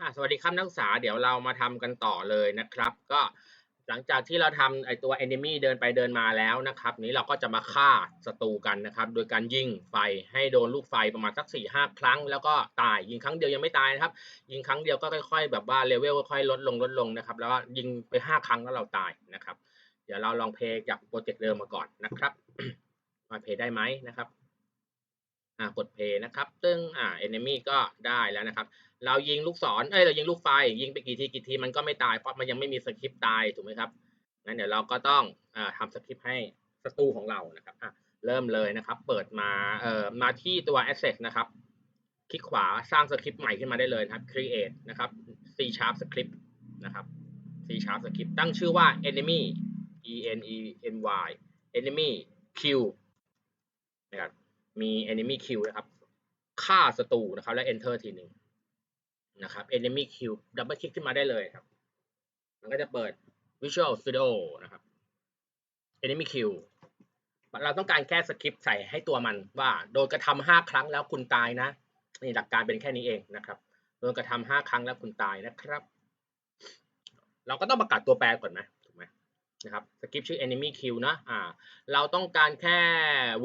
อะสวัสดีครับนักศึกษาเดี๋ยวเรามาทำกันต่อเลยนะครับ ก็หลังจากที่เราทำไอตัว enemy เดินไปเดินมาแล้วนะครับ นี้เราก็จะมาฆ่าศัตรูกันนะครับ โดยการยิงไฟให้โดนลูกไฟประมาณสัก4ี่ห้าครั้ง แล้วก็ตายยิงครั้งเดียวยังไม่ตายนะครับ ยิงครั้งเดียวก็ค่อย ๆ แบบว่าเลเวลค่อยๆลดลงลดลงนะครับ แล้วก็ยิงไป 5 ครั้งแล้วเราตายนะครับ เดี๋ยวเราลองเพลย์จากโปรเจกต์เดิมมาก่อนนะครับมาเพลย์ได้ไหมนะครับ อ่ากดเพย์นะครับซึ่งอ่า enemy ก็ได้แล้วนะครับ เรายิงลูกศรเอ้ยเรายิงลูกไฟ ยิงไปกี่ทีกี่ทีมันก็ไม่ตายเพราะมันยังไม่มีสคริปต์ตายถูกไหมครับงั้นเดี๋ยวเราก็ต้องอ่าทำสคริปต์ให้ศัตรูของเรานะครับอะเริ่มเลยนะครับ เปิดมาเอ่อมาที่ตัว asset นะครับ คลิกขวาสร้างสคริปต์ใหม่ขึ้นมาได้เลยครับ create นะครับ C sharp script นะครับ C sharp script ตั้งชื่อว่า enemy e n e m y enemy q นะครับ มี enemy q นะครับ ฆ่าศัตรูนะครับ แล้ว enter ทีหนึ่งนะครับ enemy q ดับเบิลคลิกขึ้นมาได้เลยครับ มันก็จะเปิด visual studio นะครับ enemy q เราต้องการแค่สคริปต์ใส่ให้ตัวมันว่าโดนกระทำห้าครั้งแล้วคุณตายนะนี่หลักการเป็นแค่นี้เองนะครับโดนกระทำห้าครั้งแล้วคุณตายนะครับ เราก็ต้องประกาศตัวแปรก่อนไหมถูกไหม นะครับสคริปชื่อ enemy q นะอ่าเราต้องการแค่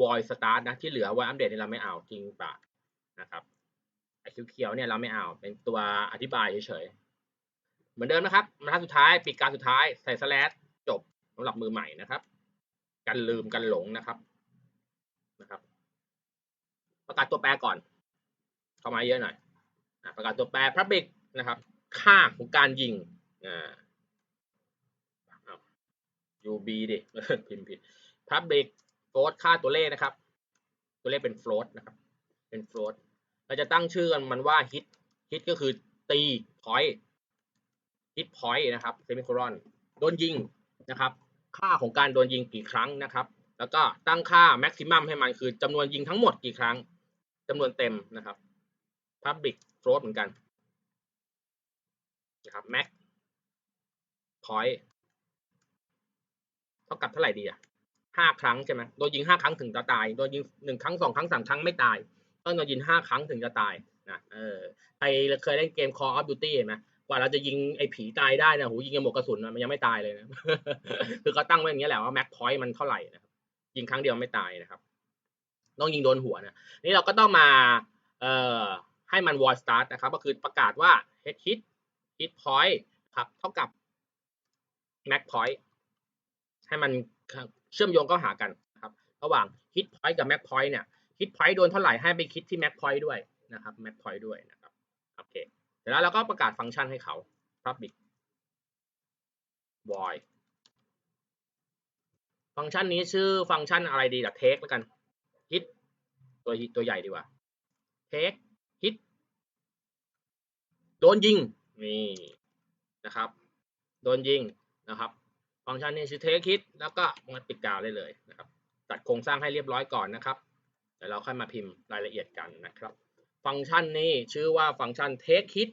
void start นะที่เหลือไว้อัปเดตนี่เราไม่เอาจริงปะนะครับไอคิวเขียวเนี่ยเราไม่เอาเป็นตัวอธิบายเฉยๆเหมือนเดิมนะครับบรรทัดสุดท้ายปิดการสุดท้ายใส่สแลชจบสำหรับมือใหม่นะครับกันลืมกันหลงนะครับนะครับประกาศตัวแปรก่อน เข้ามาเยอะหน่อยประกาศตัวแปร public นะครับ ค่าของการยิงอ่า UB ดิพิมพ์ผิด public float ค่าตัวเลขนะครับ ตัวเลขเป็น float นะครับ เป็น float เราจะตั้งชื่อมันว่า hit hit ก็คือตี point hit point นะครับ semicolon โดนยิงนะครับ ค่าของการโดนยิงกี่ครั้งนะครับ แล้วก็ตั้งค่า maximum ให้มันคือจำนวนยิงทั้งหมดกี่ครั้งจำนวนเต็มนะครับ public float เหมือนกันนะครับ max point ท่ากับเท่าไหร่ดีอะห้าครั้งใช่ไหมโดนยิงห้าครั้งถึงจะตาย โดนยิงหนึ่งครั้งสองครั้งสามครั้งไม่ตาย ต้องโดนยิงห้าครั้งถึงจะตายนะเออใครเคยเล่นเกม Call of Duty ไหมกว่าเราจะยิงไอ้ผีตายได้นะหูยิงกันหมดกระสุนมันยังไม่ตายเลยนะคือเขาตั้งไว้อย่างนี้แหละว่าแม็กพอยต์มันเท่าไหร่นะครับยิงครั้งเดียวไม่ตายนะครับ ต้องยิงโดนหัวนะนี่เราก็ต้องมาเอ่อให้มัน wall start นะครับ ก็คือประกาศว่า head hit hit point ครับเท่ากับ max point ให้มันเชื่อมโยงเข้าหากันนะครับระหว่าง hit point กับ max point เนี่ย hit point โดนเท่าไหร่ให้ไปคิดที่ max point ด้วยนะครับ max point ด้วยนะครับโอเคเสร็จแล้วเราก็ประกาศฟังก์ชันให้เขา public void ฟังก์ชันนี้ชื่อฟังก์ชันอะไรดีล่ะ take แล้วกัน hit ตัวตัวใหญ่ดีกว่า take hit โดนยิงนี่นะครับ โดนยิงนะครับ ฟังก์ชันนี้ชื่อ take hit แล้วก็มาปิดกาวได้เลยนะครับจัดโครงสร้างให้เรียบร้อยก่อนนะครับเดี๋ยวเราค่อยมาพิมพ์รายละเอียดกันนะครับ ฟังก์ชันนี้ชื่อว่าฟังก์ชัน take hit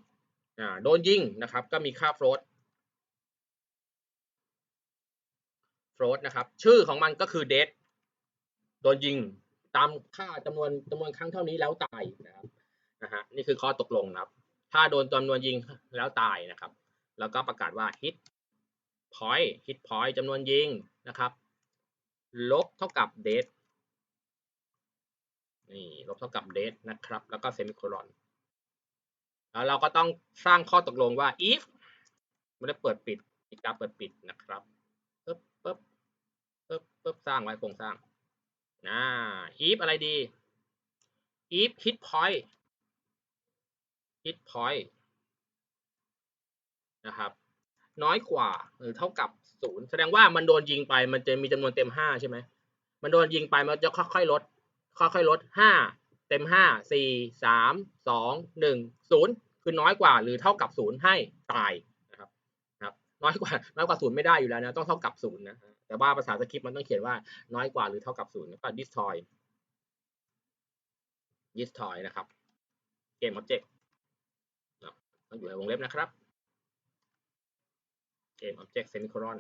อ่าโดนยิงนะครับ ก็มีค่า float float นะครับ ชื่อของมันก็คือ dead โดนยิงตามค่าจำนวนจำนวนครั้งเท่านี้แล้วตายนะครับนะฮะนี่คือข้อตกลงนะครับ ถ้าโดนจำนวนยิงแล้วตายนะครับ แล้วก็ประกาศว่า hit point hit point จำนวนยิงนะครับ ลบเท่ากับ dead นี่ลบเท่ากับ dead นะครับ แล้วก็เซมิโคลอนแล้วเราก็ต้องสร้างข้อตกลงว่า if ไม่ได้เปิดปิดอีกการเปิดปิดนะครับปึ๊บปึ๊บปึ๊บปึ๊บสร้างไว้โครงสร้างอ่า if อะไรดี if hit point hit point นะครับ น้อยกว่าหรือเท่ากับศูนย์แสดงว่ามันโดนยิงไปมันจะมีจำนวนเต็มห้าใช่ไหมมันโดนยิงไปมันจะค่อยๆลด ค่อยๆลดห้าเต็มห้าสี่สามสองหนึ่งศูนย์คือน้อยกว่าหรือเท่ากับศูนย์ให้ตายนะครับนะครับ น้อยกว่าน้อยกว่าศูนย์ไม่ได้อยู่แล้วนะต้องเท่ากับศูนย์นะแต่ว่าภาษาสคริปต์มันต้องเขียนว่าน้อยกว่าหรือเท่ากับศูนย์แล้วก็ destroy destroy นะครับเกม object ต้องอยู่ในวงเล็บนะครับ เกม object semicolon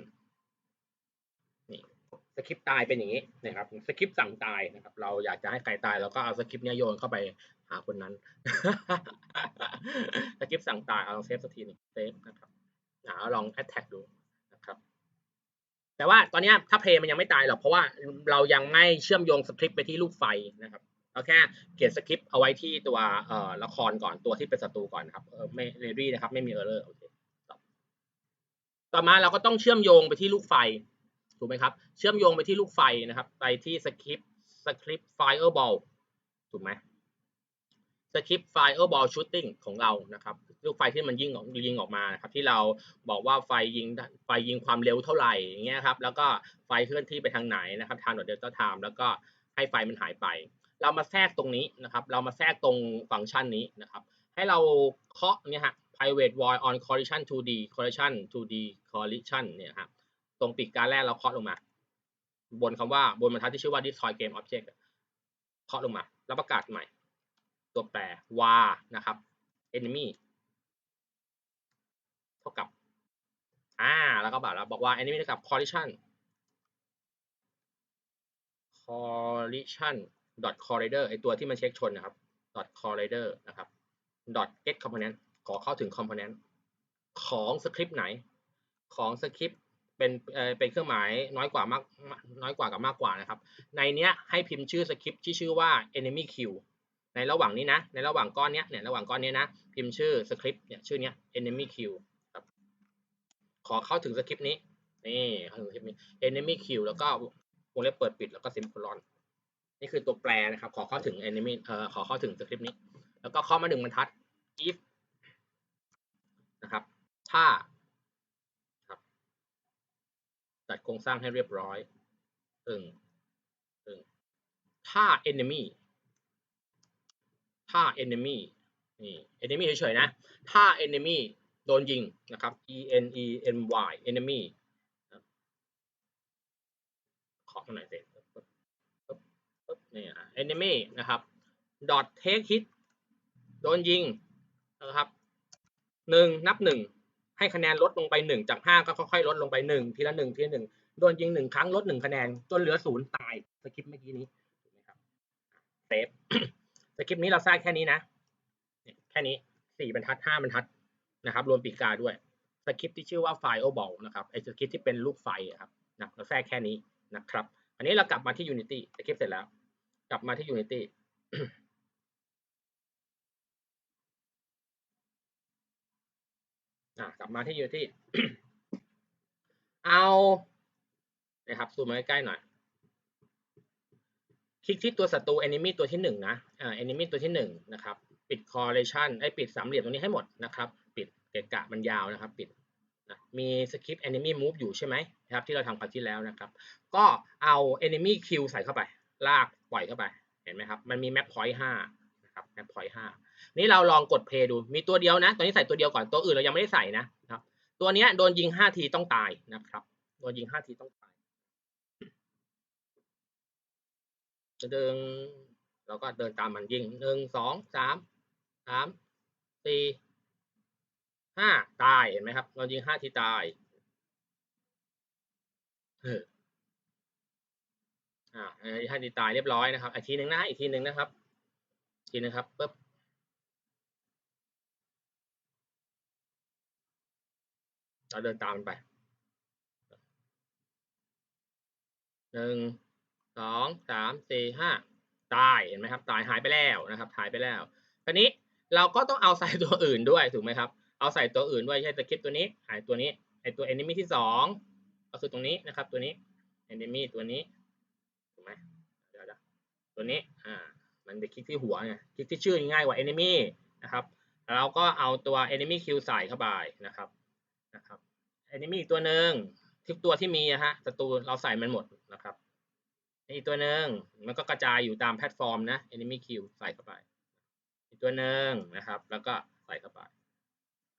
นี่สคริปต์ตายเป็นอย่างนี้นะครับสคริปต์สั่งตายนะครับ เราอยากจะให้ใครตายเราก็เอาสคริปต์นี้โยนเข้าไปหาคนนั้นสคริปต์สั่งตายเอาลองเซฟสักทีหนึงเซฟนะครับอ่าลองแอดแท็กดูนะครับแต่ว่าตอนนี้ถ้าเพลงมันยังไม่ตายหรอกเพราะว่าเรายังไม่เชื่อมโยงสคริปต์ไปที่ลูกไฟนะครับเราแค่เขียนสคริปต์เอาไว้ที่ตัวเอ่อละครก่อนตัวที่เป็นศัตรูก่อนครับเออไม่เรดี้นะครับไม่มีเออร์เลอร์โอเค ต่อมาเราก็ต้องเชื่อมโยงไปที่ลูกไฟถูกไหมครับ เชื่อมโยงไปที่ลูกไฟนะครับ ไปที่สคริปต์สคริปต์ไฟเออร์บอลถูกไหมสคริปต์ไฟเออร์บอลชูตติ้งของเรานะครับ ลูกไฟที่มันยิงออกยิงออกมานะครับ ที่เราบอกว่าไฟยิงไฟยิงความเร็วเท่าไหร่อย่างเงี้ยครับ แล้วก็ไฟเคลื่อนที่ไปทางไหนนะครับทางเดลต้าไทม์แล้วก็ให้ไฟมันหายไป เรามาแทรกตรงนี้นะครับ เรามาแทรกตรงฟังก์ชันนี้นะครับ ให้เราเคาะเนี่ยฮะ private void on collision 2D collision 2D collision เนี่ยครับตรงปีกการแรกเราเคาะลงมา บนคำว่าบนบรรทัดที่ชื่อว่า destroy game object เคาะลงมา แล้วประกาศใหม่ ตัวแปร var นะครับ enemy เท่ากับอ่าแล้วก็บอกแล้วบอกว่า enemy เท่ากับ collision collision dot collider ไอตัวที่มันเช็คชนนะครับ dot collider นะครับ dot get component ขอเข้าถึง component ของสคริปต์ไหน ของสคริปต์เป็นเอ่อเป็นเครื่องหมายน้อยกว่ามากน้อยกว่ากับมากกว่านะครับ ในเนี้ยให้พิมพ์ชื่อสคริปต์ที่ชื่อว่า enemy queue ในระหว่างนี้นะ ในระหว่างก้อนเนี้ยเนี่ยระหว่างก้อนเนี้ยนะ พิมพ์ชื่อสคริปต์เนี่ยชื่อเนี้ย enemy queue ครับขอเข้าถึงสคริปต์นี้นี่เข้าถึงสคริปต์นี้ enemy queue แล้วก็วงเล็บเปิดปิดแล้วก็ semicolon นี่คือตัวแปรนะครับ ขอเข้าถึง enemy เอ่อขอเข้าถึงสคริปต์นี้ แล้วก็เข้ามาหนึ่งบรรทัด if ถ้าครับจัดโครงสร้างให้เรียบร้อยตึงตึงถ้า enemy ถ้า enemy นี่ enemy เฉยๆนะ ถ้า enemy โดนยิงนะครับ e n e m y enemy ขอหน่อยสิปึ๊บปึ๊บปึ๊บนี่อะ enemy นะครับ dot take hit โดนยิงนะครับหนึ่งนับหนึ่ง ให้คะแนนลดลงไปหนึ่งจากห้าก็ค่อยๆลดลงไปหนึ่งทีละหนึ่งทีละหนึ่งโดนยิงหนึ่งครั้งลดหนึ่งคะแนน จนเหลือศูนย์ตายสคริปต์เมื่อกี้นี้ถูกไหมครับเซฟสคริปต์นี้เราสร้างแค่นี้นะ แค่นี้สี่บรรทัดห้าบรรทัดนะครับ รวมปีกาด้วยสคริปต์ที่ชื่อว่าไฟโอบอลนะครับไอสคริปต์ที่เป็นลูกไฟครับนะเราแทรกแค่นี้นะครับ อันนี้เรากลับมาที่ Unity สคริปต์เสร็จแล้ว กลับมาที่ Unity อะกลับมาที่ Unity เอานะครับซูมมาใกล้ๆหน่อย คลิกที่ตัวศัตรู enemy ตัวที่หนึ่งนะอ่า enemy ตัวที่หนึ่งนะครับ ปิด correlation ไอ้ปิดสามเหลี่ยมตรงนี้ให้หมดนะครับ ปิดเกะกะมันยาวนะครับ ปิดนะมีสคริปต์ enemy move อยู่ใช่ไหมนะครับ ที่เราทำคราวที่แล้วนะครับ ก็เอา enemy Q ใส่เข้าไป ลากปล่อยเข้าไป เห็นไหมครับ มันมี map point ห้า นะครับ map point ห้านี่เราลองกด play ดู มีตัวเดียวนะตัวนี้ใส่ตัวเดียวก่อน ตัวอื่นเรายังไม่ได้ใส่นะครับ ตัวนี้โดนยิงห้าทีต้องตายนะครับ โดนยิงห้าทีต้องตายจะเดินเราก็เดินตามมันยิงหนึ่งสองสามสามสี่ห้าตายเห็นไหมครับ เรายิงห้าทีตายเอออ่าห้าทีตายเรียบร้อยนะครับอีกทีหนึ่งนะอีกทีหนึ่งนะครับ ทีนึงครับปึ๊บเราเดินตามมันไปหนึ่งสองสามสี่ห้าตายเห็นไหมครับ ตายหายไปแล้วนะครับหายไปแล้วทีนี้เราก็ต้องเอาใส่ตัวอื่นด้วยถูกไหมครับ เอาใส่ตัวอื่นด้วยใช่สคริปต์ตัวนี้ หายตัวนี้ไอตัว enemy ที่สองก็คือตรงนี้นะครับ ตัวนี้ enemy ตัวนี้ถูกไหมเดี๋ยวนะตัวนี้อ่า มันไปคลิกที่หัวไงคลิกที่ชื่อง่ายกว่า enemy นะครับแล้วเราก็เอาตัว enemy q ใส่เข้าไปนะครับนะครับ enemy อีกตัวหนึ่งทุกตัวที่มีอะฮะศัตรูเราใส่มันหมดนะครับอีกตัวหนึ่งมันก็กระจายอยู่ตามแพลตฟอร์มนะ enemy queue ใส่เข้าไป อีกตัวหนึ่งนะครับ แล้วก็ใส่เข้าไป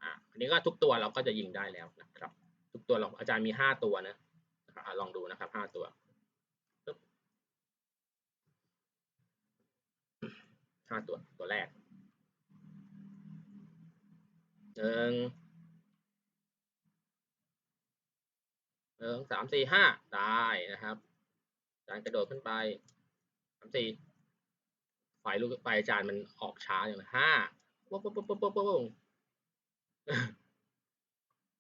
อ่าอันนี้ก็ทุกตัวเราก็จะยิงได้แล้วนะครับ ทุกตัวเราอาจารย์มีห้าตัวนะอะลองดูนะครับห้าตัวปึ๊บ ห้าตัวตัวแรกหนึ่งหนึ่งสามสี่ห้าตายนะครับการกระโดดขึ้นไปสามสี่ไฟลูกไฟอาจารย์มันออกช้าอย่างห้าปุ๊บปุ๊บปุ๊บปุ๊บปุ๊บปุ๊บ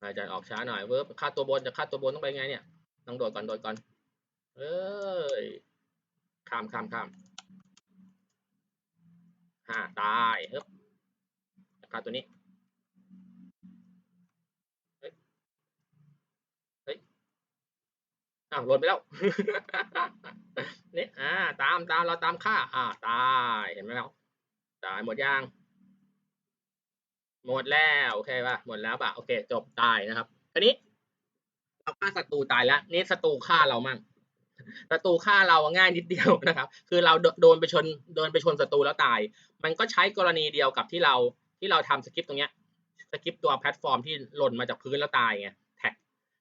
อาจารย์ออกช้าหน่อยเวิร์บค่าตัวบนจะค่าตัวบนต้องไปไงเนี่ยต้องโดดก่อนโดดก่อนเอ้ยข้ามข้ามข้าม ห้าตายเอ๊บค่าตัวนี้อ้าวหล่นไปแล้วนี่อ่า ตามตามเราตามค่า อ่า ตาย เห็นไหมครับตายหมดยัง หมดแล้ว โอเคป่ะ หมดแล้วป่ะ โอเค จบตายนะครับทีนี้ เราฆ่าศัตรูตายแล้ว นี่ศัตรูฆ่าเรามั่ง ศัตรูฆ่าเราง่ายนิดเดียวนะครับ คือเราโดนไปชนโดนไปชนศัตรูแล้วตาย มันก็ใช้กรณีเดียวกับที่เราที่เราทำสคริปต์ตรงเนี้ยสคริปต์ตัวแพลตฟอร์มที่หล่นมาจากพื้นแล้วตายไงแท็ก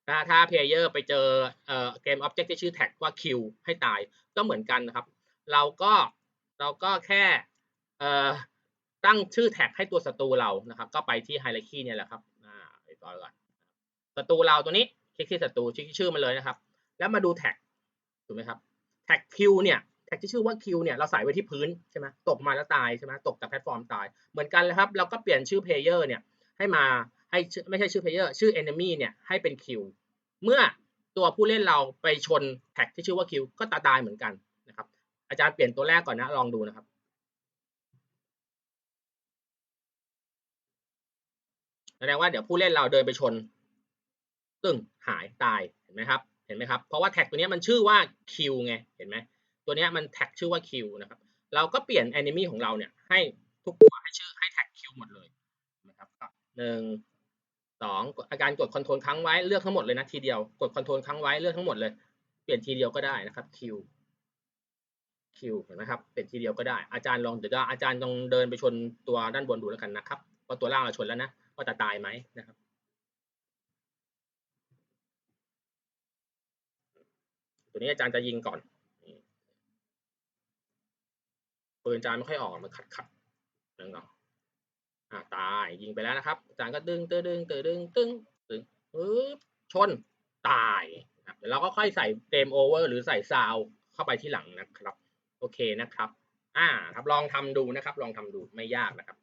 ถ้าถ้าเพลเยอร์ไปเจอเอ่อเกมออบเจกต์ที่ชื่อแท็กว่าคิวให้ตายก็เหมือนกันนะครับ เราก็เราก็แค่เอ่อตั้งชื่อแท็กให้ตัวศัตรูเรานะครับ ก็ไปที่ไฮไลคีเนี่ยแหละครับอ่าไปต่อก่อนศัตรูเราตัวนี้คลิกที่ศัตรูชื่อมันเลยนะครับ แล้วมาดูแท็ก ถูกไหมครับแท็กคิวเนี่ยแท็กที่ชื่อว่าคิวเนี่ยเราใส่ไว้ที่พื้นใช่ไหมตกมาแล้วตายใช่ไหมตกจากแพลตฟอร์มตาย เหมือนกันเลยครับเราก็เปลี่ยนชื่อเพลเยอร์เนี่ยให้มาให้ไม่ใช่ชื่อเพลเยอร์ชื่อ enemy เนี่ยให้เป็นคิวเมื่อตัวผู้เล่นเราไปชนแท็กที่ชื่อว่าคิวก็ตาตายเหมือนกันนะครับ อาจารย์เปลี่ยนตัวแรกก่อนนะลองดูนะครับ แสดงว่าเดี๋ยวผู้เล่นเราเดินไปชนตึ้งหายตายเห็นไหมครับ เห็นไหมครับ เพราะว่าแท็กตัวนี้มันชื่อว่าคิวไง เห็นไหมตัวนี้มันแท็กชื่อว่าคิวนะครับ เราก็เปลี่ยน enemy ของเราเนี่ยให้ทุกตัวให้ชื่อให้แท็กคิวหมดเลยนะครับหนึ่งสองอาการกดคอนโทรลค้างไว้เลือกทั้งหมดเลยนะทีเดียวกดคอนโทรลค้างไว้เลือกทั้งหมดเลย เปลี่ยนทีเดียวก็ได้นะครับคิวคิวเห็นไหมครับเปลี่ยนทีเดียวก็ได้อาจารย์ลองเดี๋ยวอาจารย์ลองเดินไปชนตัวด้านบนดูแล้วกันนะครับว่าตัวล่างเราชนแล้วนะว่าจะตายไหมนะครับ ตัวนี้อาจารย์จะยิงก่อนปืนอาจารย์ไม่ค่อยออกมันขัดขัดๆนึงเนาะอ่าตายยิงไปแล้วนะครับอาจารย์ก็ดึงตึงดึงตึงดึงตึงตึงปึ๊บชนตายนะครับเดี๋ยวเราก็ค่อยใส่เกมโอเวอร์หรือใส่ซาวเข้าไปที่หลังนะครับ โอเคนะครับ อ่าครับลองทำดูนะครับ ลองทำดูไม่ยากนะครับ